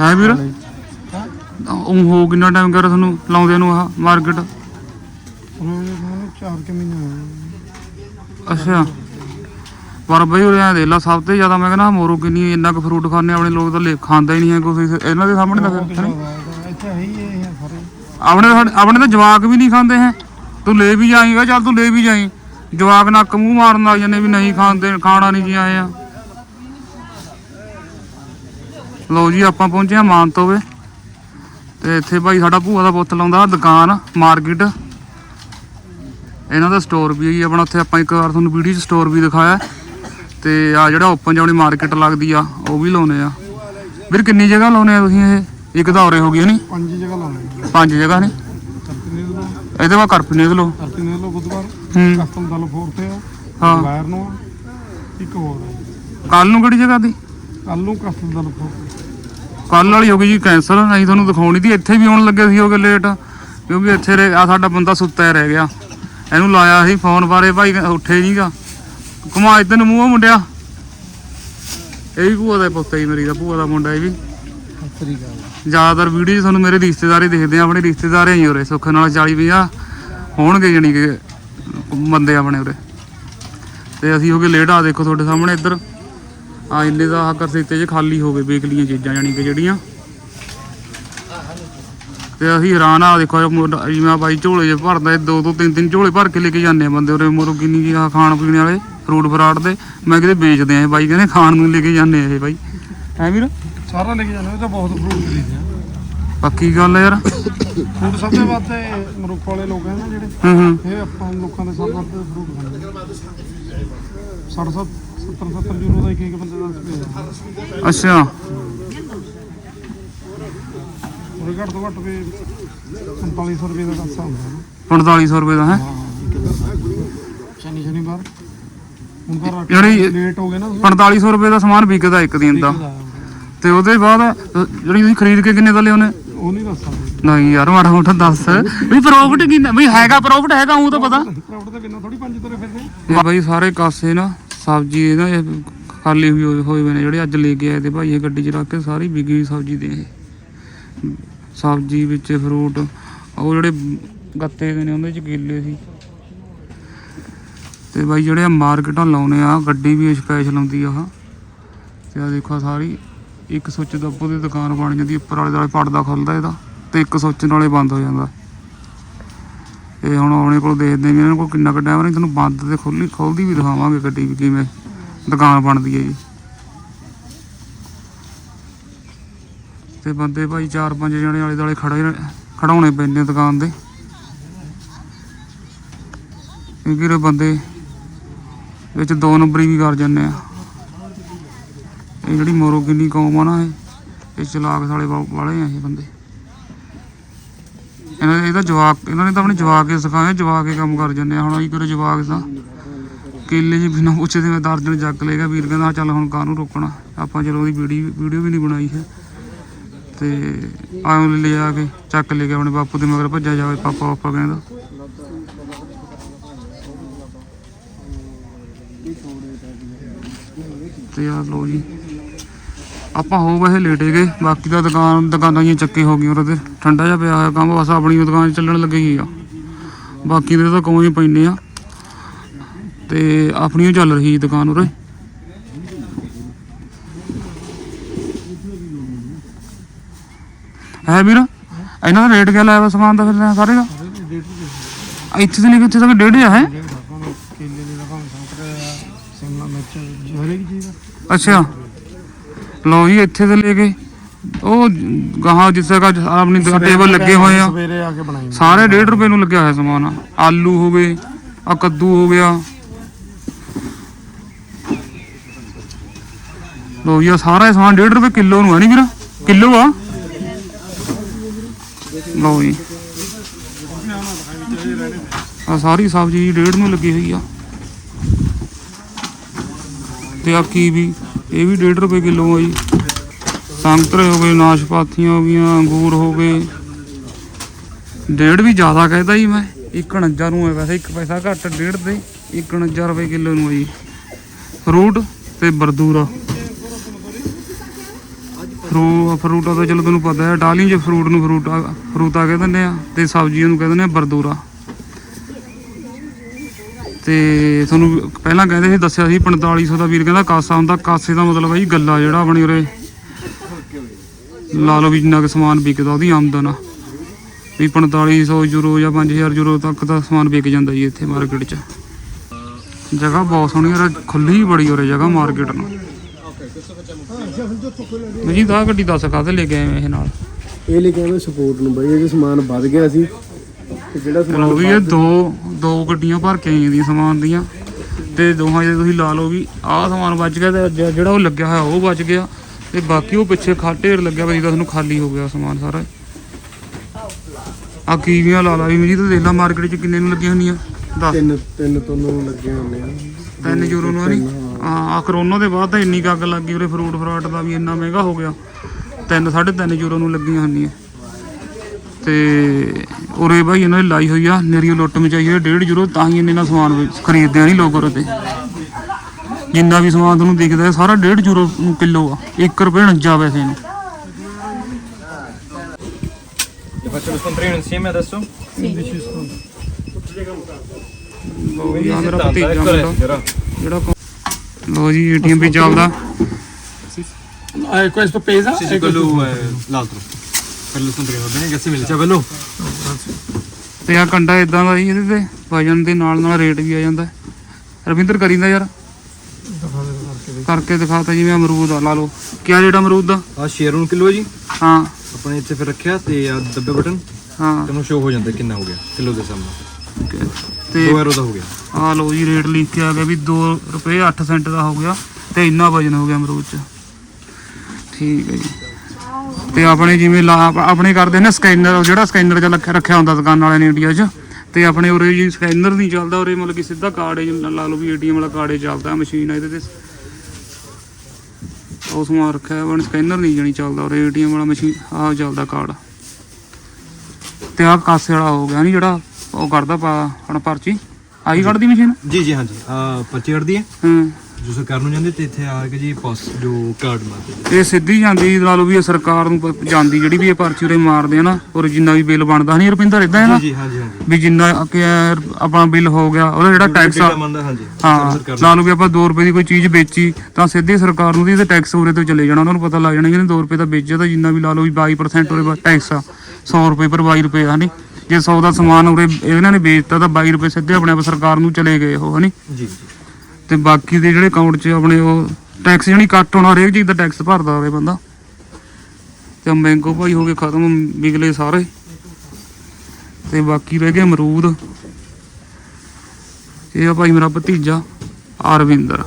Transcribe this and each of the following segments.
ਹੈ ਵੀਰ? ਉਹ ਹੋ ਕਿੰਨਾ ਟਾਈਮ ਕਰ ਤੁਹਾਨੂੰ? ਲਾਉਂਦੇ ਨੂੰ ਆਹ ਮਾਰਕੀਟ ਉਹਨਾਂ ਨੇ ਮੈਨੂੰ 4 ਕਿ ਮਹੀਨੇ ਅੱਛਾ। ਪਰ ਬਈ ਉਹ ਐ ਦੇਖ ਲਾ, ਸਭ ਤੋਂ ਜ਼ਿਆਦਾ ਮੈਂ ਕਹਿੰਦਾ ਮੋਰੋ ਕਿੰਨੀ ਇੰਨਾ ਕੁ ਫਰੂਟ ਖਾਣੇ ਆਪਣੇ ਲੋਕ ਤਾਂ ਲੈ ਖਾਂਦਾ ਹੀ ਨਹੀਂ ਹੈ ਕੁਛ। ਇਹਨਾਂ ਦੇ ਸਾਹਮਣੇ ਤਾਂ ਫਿਰ ਹੈਨੀ? ਇੱਥੇ ਹੈ ਹੀ ਇਹ ਸਾਰੇ ਆਪਣੇ ਸਾਡੇ- ਆਪਣੇ ਤਾਂ ਜਵਾਕ ਵੀ ਨਹੀਂ ਖਾਂਦੇ ਹੈ। ਤੂੰ ਲੈ ਵੀ ਜਾਏਗਾ ਚੱਲ ਤੂੰ ਲੈ ਵੀ ਜਾਈ। ਜਵਾਕ ਨੱਕ ਮੂੰਹ ਮਾਰਨ ਲੱਗ ਜਾਂਦੇ ਵੀ ਨਹੀਂ ਖਾਂਦੇ, ਖਾਣਾ ਨਹੀਂ ਜੀ ਆਏ ਆ। ਲਓ ਜੀ ਆਪਾਂ ਪਹੁੰਚੇ ਆ ਮਾਨਤੋਵੇ। ਤੇ ਇੱਥੇ ਭਾਈ ਸਾਡਾ ਭੂਆ ਦਾ ਪੁੱਤ ਲਾਉਂਦਾ ਦੁਕਾਨ ਮਾਰਕੀਟ। ਇਹਨਾਂ ਦਾ ਸਟੋਰ ਵੀ ਹੈਗੀ ਆਪਣਾ ਉੱਥੇ ਆਪਾਂ ਇੱਕ ਵਾਰ ਤੁਹਾਨੂੰ ਵੀਡੀਓ 'ਚ ਸਟੋਰ ਵੀ ਦਿਖਾਇਆ। ਤੇ ਆ ਜਿਹੜਾ ਓਪਨ ਜਾਉਣੀ ਮਾਰਕੀਟ ਲੱਗਦੀ ਆ ਉਹ ਵੀ ਲਾਉਨੇ ਆ। ਵੀਰ ਕਿੰਨੀ ਜਗ੍ਹਾ ਲਾਉਨੇ ਆ ਤੁਸੀਂ ਇਹ? ਇੱਕ ਉਰੇ ਹੋ ਗਈ ਨਹੀਂ? ਪੰਜ ਜਗ੍ਹਾ ਲਾਉਣੇ ਪੰਜ ਜਗ੍ਹਾ ਨੇ। ਲੋ ਇਹਦੇ ਬਾਅਦ ਕਰਪ ਨਿਕਲੋ ਲਓ। ਕਰਪੀ ਨੇ ਲੋ ਬੁੱਧਵਾਰ। ਹੂੰ। ਕਸਟਮ ਦਲ ਫੋਰ ਤੇ ਆ। ਹਾਂ। ਬਾਹਰ ਨੂੰ। ਇੱਕ ਹੋਰ ਹੈ ਕੱਲ ਨੂੰ ਕਿਹੜੀ ਜਗ੍ਹਾ ਦੀ? ਕੱਲ ਨੂੰ ਕਸਟਮ ਦਲ ਫੋਰ ਕੱਲ ਵਾਲੀ ਹੋ ਗਈ ਜੀ ਕੈਂਸਲ ਨਹੀਂ ਤੁਹਾਨੂੰ ਦਿਖਾਉਣੀ ਸੀ, ਇੱਥੇ ਵੀ ਆਉਣ ਲੱਗੇ ਸੀ ਹੋ ਲੇਟ ਕਿਉਂਕਿ ਇੱਥੇ ਆ ਸਾਡਾ ਬੰਦਾ ਸੁੱਤਾ ਰਹਿ ਗਿਆ। ਇਹਨੂੰ ਲਾਇਆ ਸੀ ਫੋਨ ਬਾਰੇ, ਭਾਈ ਉੱਠੇ ਨਹੀਂਗਾ ਘੁਮਾ ਇਧਰ ਨੂੰ ਮੂੰਹ ਮੁੰਡਿਆ। ਇਹ ਵੀ ਭੂਆ ਦਾ ਪੁੱਤ ਹੀ ਮੇਰੀ ਦਾ, ਭੂਆ ਦਾ ਮੁੰਡਾ ਇਹ ਵੀ। ਜ਼ਿਆਦਾਤਰ ਵੀਡੀਓ 'ਚ ਤੁਹਾਨੂੰ ਮੇਰੇ ਰਿਸ਼ਤੇਦਾਰ ਹੀ ਦਿਖਦੇ ਆ, ਆਪਣੇ ਰਿਸ਼ਤੇਦਾਰ ਹੀ ਉਰੇ, ਸੁੱਖ ਨਾਲ 40 50 ਹੋਣਗੇ ਜਾਣੀ ਕਿ ਬੰਦੇ ਆਪਣੇ ਉਰੇ। ਤੇ ਅਸੀਂ ਹੋ ਗਏ ਲੇਟ ਆ ਦੇਖੋ ਤੁਹਾਡੇ ਸਾਹਮਣੇ ਇੱਧਰ। ਆ ਇੰਨੇ ਦਾ ਆਹ ਕਰਸੀਤੇ 'ਚ ਖਾਲੀ ਹੋ ਗਏ ਬੇਕਲੀਆਂ ਚੀਜ਼ਾਂ ਜਾਣੀ ਕਿ ਜਿਹੜੀਆਂ। ਤੇ ਅਸੀਂ ਹੈਰਾਨ ਆ ਦੇਖੋ ਜਿਵੇਂ ਬਾਈ ਝੋਲੇ ਜੇ ਭਰਦਾ ਇਹ ਦੋ ਦੋ ਤਿੰਨ ਤਿੰਨ ਝੋਲੇ ਭਰ ਕੇ ਲੈ ਕੇ ਜਾਂਦੇ ਆ ਬੰਦੇ ਉਰੇ ਮੋਰੋ ਕਿੰਨੀ ਜੀ ਖਾਣ ਪੀਣ ਵਾਲੇ ਫਰੂਟ ਫਰਾਟ ਦੇ ਮੈਂ ਕਿਤੇ ਵੇਚਦੇ ਆ ਇਹ ਬਾਈ ਕਹਿੰਦੇ ਖਾਣ ਨੂੰ ਲੈ ਕੇ ਜਾਂਦੇ ਆ ਇਹ ਬਾਈ। ਹੈ ਵੀਰ? ਸਾਰਾ ਲੈ ਕੇ ਜਾਣਾ ਇਹ ਤਾਂ ਬਹੁਤ ਫਰੂਟ ਖਰੀਦਦੇ ਆ। ਪੱਕੀ ਗੱਲ ਆ ਯਾਰ। ਫਰੂਟ ਸਭ ਤੋਂ ਵੱਧ ਤੇ ਮਰੁੱਖ ਵਾਲੇ ਲੋਕ ਹੈ ਨਾ ਜਿਹੜੇ ਇਹ ਆਪਾਂ ਲੋਕਾਂ ਦੇ ਸਭ ਵੱਧ ਫਰੂਟ ਖਾਂਦੇ 60 70 70 ਯੂਰੋ ਦਾ ਇੱਕ ਇੱਕ ਬੰਦੇ ਦਾ ਸਪੇ ਅੱਛਾ। ਉਹਦੇ ਘੱਟ ਤੋਂ ਘੱਟ ਵੀ 4500 ਰੁਪਏ ਦਾ ਕੱਸਾ ਹੁੰਦਾ ਨਾ। 4500 ਰੁਪਏ ਦਾ ਹੈ? ਸ਼ਨੀ ਸ਼ਨੀਵਾਰ। ਹੁਣ ਤਾਂ ਰਾਤ ਜਿਹੜੀ- ਲੇਟ ਹੋ ਗਏ ਨਾ। 4500 ਰੁਪਏ ਦਾ ਸਮਾਨ ਵਿਕਦਾ ਇੱਕ ਦਿਨ ਦਾ। ਤੇ ਉਹਦੇ ਬਾਅਦ ਜਿਹੜੀ ਤੁਸੀਂ ਖਰੀਦ ਕੇ ਕਿੰਨੇ ਦਾ ਲਿਆਉਨੇ ਉਹ ਨਹੀਂ ਦੱਸ ਸਕਦੇ। ਨਹੀਂ ਯਾਰ ਮਾੜਾ ਮੋਟਾ ਦੱਸ। ਵੀ ਪ੍ਰੋਫਿਟ ਕਿੰਨਾ ਵੀ ਹੈਗਾ ਪ੍ਰੋਫਿਟ ਹੈਗਾ ਉਹ ਤਾਂ ਪਤਾ। ਪ੍ਰਾਊਡ ਦੇ ਬਿਨਾਂ ਥੋੜੀ ਪੰਜ ਤੁਰੇ ਫਿਰਦੇ। ਬਾਈ ਸਾਰੇ ਕਾਸੇ ਨਾ। ਸਬਜ਼ੀ ਇਹ ਇਹ ਖਾਲੀ ਹੋਈ ਹੋਏ ਹੋਏ ਨੇ ਜਿਹੜੇ ਅੱਜ ਲੈ ਕੇ ਆਏ ਤੇ ਭਾਈ ਇਹ ਗੱਡੀ 'ਚ ਰੱਖ ਕੇ ਸਾਰੀ ਵਿਕੀ ਹੋਈ ਸਬਜ਼ੀ ਦੇ ਇਹ। ਸਬਜ਼ੀ ਵਿੱਚ ਫਰੂਟ ਉਹ ਜਿਹੜੇ ਗੱਤੇ ਦੇ ਨੇ ਉਹਦੇ 'ਚ ਕੇਲੇ ਸੀ। ਤੇ ਬਾਈ ਜਿਹੜੇ ਆ ਮਾਰਕੀਟਾਂ ਲਾਉਨੇ ਆ, ਗੱਡੀ ਵੀ ਸਪੈਸ਼ਲ ਆਉਂਦੀ ਆ ਆਹ। ਤੇ ਆ ਦੇਖੋ ਸਾਰੀ, ਇੱਕ ਸੁੱਚ ਦਾ ਉੱਪਰ ਦੀ ਦੁਕਾਨ ਬਣ ਜਾਂਦੀ, ਉੱਪਰ ਵਾਲੇ ਦੁਆਲੇ ਪੜਦਾ ਖੁੱਲਦਾ ਇਹਦਾ, ਤੇ ਇੱਕ ਸੁੱਚ ਨਾਲੇ ਬੰਦ ਹੋ ਜਾਂਦਾ। ਇਹ ਹੁਣ ਆਉਣੇ ਕੋਲ ਦੇਖਦੇ ਵੀ ਇਹਨਾਂ ਕੋਲ ਕਿੰਨਾ ਕੁ ਟਾਈਮ ਨਹੀਂ ਤੁਹਾਨੂੰ ਬੰਦ ਤੇ ਖੋਲੀ ਖੋਲਦੀ ਵੀ ਦਿਖਾਵਾਂਗੇ ਗੱਡੀ ਵੀ ਕਿਵੇਂ ਦੁਕਾਨ ਬਣਦੀ ਹੈ ਜੀ। ਤੇ ਬੰਦੇ ਭਾਈ ਚਾਰ ਪੰਜ ਜਣੇ ਆਲੇ ਦੁਆਲੇ ਖੜੇ ਖੜਾਉਣੇ ਪੈਂਦੇ ਦੁਕਾਨ ਦੇ ਕਿਉਂਕਿ ਇਹ ਬੰਦੇ? ਵਿੱਚ ਦੋ ਨੰਬਰੀ ਵੀ ਕਰ ਜਾਂਦੇ ਆ। ਇਹ ਜਿਹੜੀ ਮੋਰੋ ਕਿੰਨੀ ਕੌਮ ਆ ਨਾ ਇਹ ਚਲਾਕ ਸਾਲੇ ਵਾਲੇ ਆ ਇਹ ਬੰਦੇ। ਇਹਨਾਂ ਨੇ ਇਹਦਾ ਜਵਾਕ, ਇਹਨਾਂ ਨੇ ਤਾਂ ਆਪਣੇ ਜਵਾਕ ਹੀ ਸਿਖਾਏ, ਜਵਾਕ ਹੀ ਕੰਮ ਕਰ ਜਾਂਦੇ ਜੰਨੇ ਹੁਣ ਅਸੀਂ ਕਰੋ ਜਵਾਕ ਦਾ ਕੇਲੇ ਜੀ ਬਿਨਾਂ ਪੁੱਛੇ ਤੇ ਮੈਂ ਦਰਜਨ ਜੱਗ ਲੇਗਾ ਵੀਰ ਕਹਿੰਦਾ ਚੱਲ ਹੁਣ ਕਾਹਨੂੰ ਰੋਕਣਾ? ਆਪਾਂ ਚਲੋ ਉਹਦੀ ਵੀਡੀਓ ਵੀਡੀਓ ਵੀ ਨਹੀਂ ਬਣਾਈ ਹੈ। ਤੇ ਆਉਂ ਲੈ ਆ ਕੇ, ਚੱਕ ਲੈ ਕੇ ਆਪਣੇ ਬਾਪੂ ਦੇ ਮਗਰ ਭੱਜਿਆ ਜਾਵੇ, ਪਾਪਾ ਪਾਪਾ ਕਹਿੰਦਾ। ਤੇ ਆ ਲੋ ਜੀ। ਆਪਾਂ ਹੋ ਵੈਸੇ ਲੇਟੇ ਗਏ ਬਾਕੀ ਤਾਂ ਦੁਕਾਨ ਦੁਕਾਨਾਂ ਜੀਆਂ ਚੱਕੇ ਹੋ ਗਈਆਂ ਉਹਦੇ ਠੰਡਾ ਜਿਹਾ ਪਿਆ ਹੋਇਆ ਕੰਮ ਬਸ ਆਪਣੀ ਦੁਕਾਨ ਚੱਲਣ ਲੱਗੀ ਆ। ਬਾਕੀ ਦੇ ਤਾਂ ਕੋਈ ਪੈਂਦੇ ਆ। ਤੇ ਆਪਣੀ ਚੱਲ ਰਹੀ ਦੁਕਾਨ ਉਰੇ। ਹੈ ਵੀਰ ਇਹਨਾਂ ਦਾ ਰੇਟ ਕਿਆ ਲਾਇਆ ਵਾ ਸਮਾਨ ਦਾ ਫਿਰ ਸਾਰੇ ਦਾ? ਇੱਥੇ ਤੋਂ ਲੈ ਕੇ ਇੱਥੇ ਤੱਕ ਡੇਢ ਆ ਹੈ? ਕੇਲੇ ਦੇ ਰਕਮ ਸੰਤਰੇ ਆ ਸਿਮਲਾ ਮਿਰਚ ਹਰੇਕ ਚੀਜ਼ ਦਾ। ਅੱਛਾ। ਲਓ ਜੀ ਇੱਥੇ ਤੋਂ ਲੈ ਕੇ ਉਹ ਗਾਹਾਂ ਜਿਸ ਜਗ੍ਹਾ ਆਪਣੀ ਟੇਬਲ ਲੱਗੇ ਹੋਏ ਆ। ਸਵੇਰੇ ਆ ਕੇ ਬਣਾਈ। ਸਾਰੇ 1.5 ਰੁਪਏ ਨੂੰ ਲੱਗਿਆ ਹੋਇਆ ਸਮਾਨ। ਆਲੂ ਹੋ ਗਏ ਆ ਕੱਦੂ ਹੋ ਗਿਆ। ਲੋ ਜੀ ਆਹ ਸਾਰਾ ਇਹ ਸਮਾਨ 1.5 ਰੁਪਏ ਕਿਲੋ ਨੂੰ ਹੈ ਨਹੀਂ ਵੀਰ? ਕਿਲੋ ਆ? ਲਓ ਜੀ। ਆ ਸਾਰੀ ਸਬਜ਼ੀ 1.5 ਨੂੰ ਲੱਗੀ ਹੋਈ ਆ। ਤੇ ਆ ਕੀ ਵੀ? ਇਹ ਵੀ 1.5 ਰੁਪਏ ਕਿਲੋ ਆ ਜੀ। ਸੰਤਰੇ ਹੋ ਗਏ, ਨਾਸ਼ਪਾਤੀਆਂ ਹੋ ਗਈਆਂ, ਅੰਗੂਰ ਹੋ ਗਏ। ਡੇਢ ਵੀ ਜ਼ਿਆਦਾ ਕਹਿੰਦਾ ਜੀ ਮੈਂ। 51 ਨੂੰ ਹੈ ਵੈਸੇ, ਇੱਕ ਪੈਸਾ ਘੱਟ ਡੇਢ ਤੇ 51 ਰੁਪਏ ਕਿਲੋ ਨੂੰ ਹੈ ਜੀ। ਫਰੂਟ ਤੇ ਬਰਦੂਰਾ ਫਰੂ ਫਰੂਟਾ ਤਾਂ ਚਲੋ ਤੁਹਾਨੂੰ ਪਤਾ ਹੈ ਡਾਲੀਆਂ 'ਚ ਫਰੂਟ ਨੂੰ ਫਰੂਟਾ ਫਰੂਟਾ ਕਹਿ ਦਿੰਦੇ ਆ ਤੇ ਸਬਜ਼ੀਆਂ ਨੂੰ ਕਹਿ ਦਿੰਦੇ ਆ ਬਰਦੂਰਾ ਤੇ ਤੁਹਾਨੂੰ ਪਹਿਲਾਂ ਕਹਿੰਦੇ ਸੀ ਦੱਸਿਆ ਸੀ 4500 ਦਾ ਵੀਰ ਕਹਿੰਦਾ ਕਾਸਾ ਹੁੰਦਾ ਕਾਸੇ ਦਾ ਮਤਲਬ ਹੈ ਜੀ ਗੱਲਾ ਜਿਹੜਾ ਆਪਣੀ ਉਰੇ। ਲਾ ਲਓ ਵੀ ਜਿੰਨਾ ਕੁ ਸਮਾਨ ਵਿਕਦਾ ਉਹਦੀ ਆਮਦਨ ਆ। ਵੀ 4500 ਯੂਰੋ ਜਾਂ 5000 ਯੂਰੋ ਤੱਕ ਦਾ ਸਮਾਨ ਵਿਕ ਜਾਂਦਾ ਜੀ ਇੱਥੇ ਮਾਰਕੀਟ 'ਚ। ਜਗ੍ਹਾ ਬਹੁਤ ਸੋਹਣੀ ਯਾਰ ਖੁੱਲੀ ਬੜੀ ਉਰੇ ਜਗ੍ਹਾ ਮਾਰਕੀਟ ਨੂੰ। ਜੀ ਦਾ ਗੱਡੀ ਦੱਸ ਕਾਹਦੇ ਲੈ ਕੇ ਆਏ ਇਹ ਨਾਲ? ਇਹ ਲੈ ਕੇ ਆਵੇਂ ਸਪੋਰਟ ਨੂੰ ਬਈ ਇਹ ਸਮਾਨ ਵੱਧ ਗਿਆ ਸੀ ਤੇ ਜਿਹੜਾ ਸਮਾਨ ਵੀ ਇਹ ਦੋ ਦੋ ਗੱਡੀਆਂ ਭਰ ਕੇ ਆਈਆਂ ਦੀਆਂ ਸਮਾਨ ਦੀਆਂ। ਤੇ ਦੋਹਾਂ ਜੇ ਤੁਸੀਂ ਲਾ ਲਓ ਵੀ ਆਹ ਸਮਾਨ ਬਚ ਗਿਆ ਤੇ ਜਿਹੜਾ ਉਹ ਲੱਗਿਆ ਹੋਇਆ ਉਹ ਬਚ ਗਿਆ। ਤੇ ਬਾਕੀ ਉਹ ਪਿੱਛੇ ਖਾ ਢੇਰ ਲੱਗਿਆ ਬਈ ਤੁਹਾਨੂੰ ਖਾਲੀ ਹੋ ਗਿਆ ਸਮਾਨ ਸਾਰਾ। ਆ ਕੀਵੀਆਂ ਲਾ ਲਾ ਵੀ ਮੇਰੀ ਤਾਂ ਦੇਖ ਲਾ ਮਾਰਕੀਟ 'ਚ ਕਿੰਨੇ ਨੂੰ ਲੱਗੀਆਂ ਹੁੰਦੀਆਂ। ਦੱਸ। ਤਿੰਨ ਤਿੰਨ ਤੋਂ ਨੂੰ ਲੱਗੇ ਹੁੰਦੇ ਆ 3 ਯੂਰੋ ਨੂੰ ਨਹੀਂ ਆ ਕਰੋਨਾ ਦੇ ਬਾਅਦ ਤਾਂ ਇੰਨੀ ਕੁ ਅੱਗ ਲੱਗ ਗਈ ਉਰੇ ਫਰੂਟ ਫਰਾਟ ਦਾ ਵੀ ਇੰਨਾ ਮਹਿੰਗਾ ਹੋ ਗਿਆ। 3 3.5 ਯੂਰੋ ਨੂੰ ਲੱਗੀਆਂ ਹੁੰਦੀਆਂ। ਤੇ ਉਰੇ ਭਾਈ ਇਹਨਾਂ ਨੇ ਲਾਈ ਹੋਈ ਆ ਨੇਰੀ ਲੁੱਟ ਮਚਾਈ ਹੋਈ 1.5 ਯੂਰੋ ਤਾਂ ਹੀ ਇੰਨੇ ਨਾਲ ਸਮਾਨ ਖਰੀਦਦੇ ਆ ਨਹੀਂ ਲੋਕ ਉਰੇ ਤੇ ਜਿੰਨਾ ਵੀ ਸਮਾਨ ਤੁਹਾਨੂੰ ਦਿਖਦਾ ਹੈ, ਸਾਰਾ 1.5 ਯੂਰੋ ਨੂੰ ਕਿਲੋ ਆ 1 ਰੁਪਏ 49 ਪੈਸੇ ਨੂੰ Le faccio lo scontrino insieme adesso? ਲਓ ਆ ਮੇਰਾ 70, ਭਤੀਜਾ ecco ਮੁੰਡਾ adesso, però. ਜਿਹੜਾ ਕੋ- ਲਓ ਜੀ ਏਟੀਐਮ ਵੀ ਚੱਲਦਾ Eh, questo pesa? Sì, E sì, questo- quello è l'altro. Bello. ਤੇ ਆ ਕੰਡਾ ਇਦਾਂ ਦਾ ਜੀ ਇਹਦੇ ਤੇ ਵਜਨ ਦੇ ਨਾਲ ਨਾਲ ਰੇਟ ਵੀ ਆ ਜਾਂਦਾ। ਹੈ। ਰਵਿੰਦਰ ਕਰੀਂਦਾ ਯਾਰ। ਕਰਕੇ ਦਿਖਾਤਾ ਜਿਵੇਂ ਅਮਰੂਦ ਆ ਲਾ ਲਓ। ਕਿਆ ਰੇਟ ਅਮਰੂਦ ਦਾ? ਆ ਸ਼ੇਰ ਨੂੰ ਕਿਲੋ ਜੀ। ਹਾਂ। ਆਪਣੇ ਇੱਥੇ ਫਿਰ ਰੱਖਿਆ ਤੇ ਆ ਦੱਬੇ ਬਟਨ। ਹਾਂ। ਤੁਹਾਨੂੰ ਸ਼ੋ ਹੋ ਜਾਂਦਾ ਕਿੰਨਾ ਹੋ ਗਿਆ ਕਿਲੋ ਦੇ ਸਾਹਮਣੇ ਤੇ 2 ਯੂਰੋ ਦਾ ਹੋ ਗਿਆ। ਆ ਲਓ ਜੀ ਰੇਟ ਲਿਖ ਕੇ ਆ ਗਿਆ ਵੀ 2 ਰੁਪਏ 8 ਸੈਂਟ ਦਾ ਹੋ ਗਿਆ ਤੇ ਇੰਨਾ ਵਜਨ ਹੋ ਗਿਆ ਅਮਰੂਦ ਚ। ਠੀਕ ਹੈ ਜੀ। ਤੇ ਆਪਣੇ ਜਿਵੇਂ ਲਾ ਆਪਣੇ ਕਰਦੇ ਨੇ ਸਕੈਨਰ ਜਿਹੜਾ ਸਕੈਨਰ ਚ ਰੱਖਿਆ ਰੱਖਿਆ ਹੁੰਦਾ ਦੁਕਾਨ ਵਾਲਿਆਂ ਨੇ ਇੰਡੀਆ 'ਚ ਤੇ ਆਪਣੇ ਉਰੇ ਜੀ ਸਕੈਨਰ ਨਹੀਂ ਚੱਲਦਾ ਉਰੇ ਮਤਲਬ ਕਿ ਸਿੱਧਾ ਕਾਰਡ ਲਾ ਲਓ ਵੀ ਏਟੀਐਮ ਵਾਲਾ ਕਾਰਡ ਚੱਲਦਾ ਮਸ਼ੀਨ ਆ ਇਹਦੇ ਤੇ। ਉਹ ਸਮਾਨ ਰੱਖਿਆ ਬਣ ਸਕੈਨਰ ਨਹੀਂ ਜਾਣੀ ਚੱਲਦਾ ਉਰੇ ਏਟੀਐਮ ਵਾਲਾ ਮਸ਼ੀਨ ਆਹ ਚੱਲਦਾ ਕਾਰਡ। ਤੇ ਆਹ ਕਾਸੇ ਵਾਲਾ ਹੋ ਗਿਆ ਨਹੀਂ ਜਿਹੜਾ ਉਹ ਕਰਦਾ ਪਾ ਹੁਣ ਪਰਚੀ। ਆਈ ਕੱਢਦੀ ਮਸ਼ੀਨ? ਜੀ ਜੀ ਹਾਂਜੀ। ਆ ਪਰਚੀ ਕੱਢਦੀ ਹੈ? ਹੂੰ। ਜੋ ਸਰਕਾਰ ਨੂੰ ਜਾਂਦੇ ਤੇ ਇੱਥੇ ਆ ਕੇ ਜੀ ਪੋਸ ਜੋ ਕਾਰਡ ਮਾਰਦੇ ਇਹ ਸਿੱਧੀ ਜਾਂਦੀ ਲਾ ਲਓ ਵੀ ਇਹ ਸਰਕਾਰ ਨੂੰ ਪ- ਜਾਂਦੀ ਜਿਹੜੀ ਵੀ ਇਹ ਪਰਚੀ ਉਰੇ ਮਾਰਦੇ ਆ ਨਾ ਔਰ ਜਿੰਨਾ ਵੀ ਬਿੱਲ ਬਣਦਾ ਨਹੀਂ ਰੁਪਿੰਦਰ ਇਦਾਂ ਹੈ ਨਾ? ਜੀ ਜੀ ਹਾਂਜੀ ਹਾਂਜੀ। ਵੀ ਜਿੰਨਾ ਕਿ ਆਪਣਾ ਬਿੱਲ ਹੋ ਗਿਆ ਉਹਦਾ ਜਿਹੜਾ ਟੈਕਸ ਆ ਬਿੱਲ ਮੰਨਦਾ ਹਾਂਜੀ। ਹਾਂ ਸਰਕਾਰ ਲਾ ਲਓ ਵੀ ਆਪਾਂ 2 ਰੁਪਏ ਦੀ ਕੋਈ ਚੀਜ਼ ਵੇਚੀ ਤਾਂ ਸਿੱਧੀ ਸਰਕਾਰ ਨੂੰ ਇਹਦੇ ਟੈਕਸ ਉਰੇ ਤੋਂ ਚਲੇ ਜਾਣਾ ਉਹਨਾਂ ਨੂੰ ਪਤਾ ਲੱਗ ਜਾਣਾ ਕਿ ਇਹਨੇ 2 ਰੁਪਏ ਦਾ ਵੇਚਿਆ ਤਾਂ ਜਿੰਨਾ ਵੀ ਲਾ ਲਓ ਵੀ 22% ਉਰੇ ਟੈਕਸ ਆ 100 ਰੁਪਏ ਪਰ 22 ਰੁਪਏ ਹਨੀ? ਜੇ 100 ਦਾ ਸਮਾਨ ਉਰੇ ਇਹਨਾਂ ਨੇ ਵੇਚਤਾ ਤਾਂ 22 ਰੁਪਏ ਸਿੱਧੇ ਆਪਣੇ ਆਪ ਸਰਕਾਰ ਨੂੰ ਚਲੇ ਗਏ ਉਹ ਹਨੀ? ਜੀ ਜੀ। ਤੇ ਬਾਕੀ ਦੇ ਜਿਹੜੇ ਅਕਾਊਂਟ 'ਚ ਆਪਣੇ ਉਹ ਟੈਕਸ ਜਣੀ ਕੱਟ ਹੋਣਾ ਹਰੇਕ ਚੀਜ਼ ਦਾ ਟੈਕਸ ਭਰਦਾ ਹੋਵੇ ਬੰਦਾ। ਤੇ ਮੈਂਗੋ ਭਾਈ ਹੋ ਗਏ ਖਤਮ ਵਿਗਲੇ ਸਾਰੇ। ਤੇ ਬਾਕੀ ਰਹਿ ਗਏ ਅਮਰੂਦ। ਇਹ ਆ ਭਾਈ ਮੇਰਾ ਭਤੀਜਾ ਅਰਵਿੰਦਰ।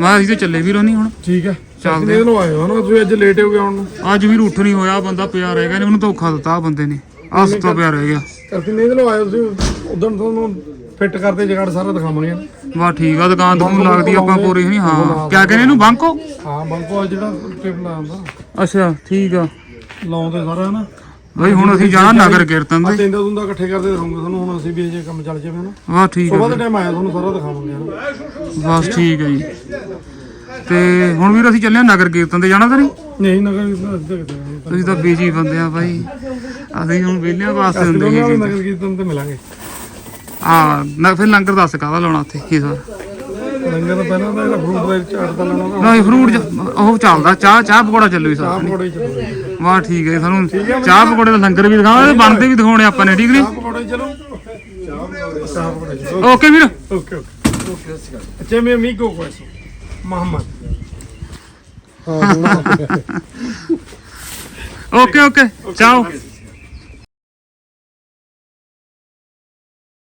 ਮੈਂ ਅਸੀਂ ਤੇ ਚੱਲੇ ਵੀ ਨਹੀਂ ਹੁਣ। ਠੀਕ ਹੈ। ਚੱਲਦੇ ਨੂੰ ਆਏ ਹੋ ਨਾ ਤੁਸੀਂ ਅੱਜ ਲੇਟ ਹੋ ਗਏ ਹੁਣ ਨੂੰ? ਅੱਜ ਵੀ ਉੱਠ ਨਹੀਂ ਹੋਇਆ ਬੰਦਾ ਪਿਆ ਰਹਿ ਗਿਆ ਨੇ ਉਹਨੂੰ ਧੋਖਾ ਦਿੱਤਾ ਬੰਦੇ ਨੇ। ਆਹ ਸੁੱਤਾ ਪਿਆ ਰਹਿ ਗਿਆ। ਕਰਕੇ ਨਹੀਂ ਨੂੰ ਆਏ ਹੋ ਤੁਸੀਂ? ਉਦੋਂ ਤੁਹਾਨੂੰ ਫਿੱਟ ਕਰਦੇ ਜਗਾੜ ਸਾਰਾ ਦਿਖਾਵਾਂਗੇ ਵਾਹ ਠੀਕ ਆ ਦੁਕਾਨ ਤੁਹਾਨੂੰ ਲੱਗਦੀ ਆਪਾਂ ਪੂਰੀ ਨਹੀਂ ਹਾਂ। ਕਿਆ ਕਹਿੰਦੇ ਇਹਨੂੰ ਬੰਕੋ? ਹਾਂ ਬੰਕੋ ਆ ਜਿਹੜਾ ਟਿਪ ਲਾਉਂਦਾ ਅੱਛਾ ਠੀਕ ਆ। ਲਾਉਂਦੇ ਸਾਰਾ ਨਾ ਬਈ ਹੁਣ ਅਸੀਂ ਜਾਣਾ ਨਗਰ ਕੀਰਤਨ ਦੇ। ਤਿੰਨ ਦੁੰਦਾ ਇਕੱਠੇ ਕਰਦੇ ਰਹੂੰਗੇ ਤੁਹਾਨੂੰ ਹੁਣ ਅਸੀਂ ਵੀ ਜੇ ਕੰਮ ਚੱਲ ਜਾਵੇ ਨਾ ਵਾਹ ਠੀਕ ਸਵੇਰ ਆ ਦੇ ਟਾਈਮ ਆਇਆ ਤੁਹਾਨੂੰ ਸਾਰਾ ਦਿਖਾਵਾਂਗੇ ਬਸ ਠੀਕ ਹੈ ਜੀ। ਤੇ ਹੁਣ ਵੀਰ ਅਸੀਂ ਚੱਲੇ ਆ ਨਗਰ ਕੀਰਤਨ ਤੇ ਜਾਣਾ ਤਾਂ ਨਹੀਂ? ਨਗਰ ਤੁਸੀਂ ਤਾਂ ਬੀਜੀ ਬੰਦੇ ਆ ਭਾਈ ਅਸੀਂ ਹੁਣ ਵਿਹਲਿਆਂ ਵਾਸਤੇ ਹੁੰਦੇ ਦੋਨਾਂ ਨੂੰ ਨਗਰ ਕੀਰਤਨ ਤੇ ਮਿਲਾਂਗੇ। ਹਾਂ ਨਾ ਫਿਰ ਲੰਗਰ ਦੱਸ ਕਾਹਦਾ ਲਾਉਣਾ ਉੱਥੇ ਕੀ ਸਰ ਲੰਗਰ ਤੋਂ ਪਹਿਲਾਂ ਤਾਂ ਇਹਦਾ ਫਰੂਟ ਦਾ ਚਾਟ ਦਾ ਲਾਉਣਾ ਨਾ ਨਹੀਂ ਫਰੂਟ ਉਹ ਚੱਲਦਾ ਚਾਹ ਚਾਹ ਪਕੌੜਾ ਚੱਲੂ ਪਕੌੜੇ ਚੱਲੋ ਵਾਹ ਠੀਕ ਹੈ ਜੀ, ਸਾਨੂੰ ਚਾਹ ਪਕੌੜੇ ਦਾ ਲੰਗਰ ਵੀ ਦਿਖਾਵਾਂਗੇ ਬਣਦੇ ਵੀ ਦਿਖਾਉਣੇ ਆਪਾਂ ਨੇ ਠੀਕ ਨਹੀਂ? ਚਾਹ ਪਕੌੜੇ ਚਲੋ। ਚਾਹ ਪਕੌੜੇ ਚਲੋ। ਓਕੇ ਵੀਰ। Okay okay. ਅੱਛਾ ਮੈਂ ਅਮੀਗੋ questo ਮੁਹੰਮਦ। Okay okay ਚਾਓ।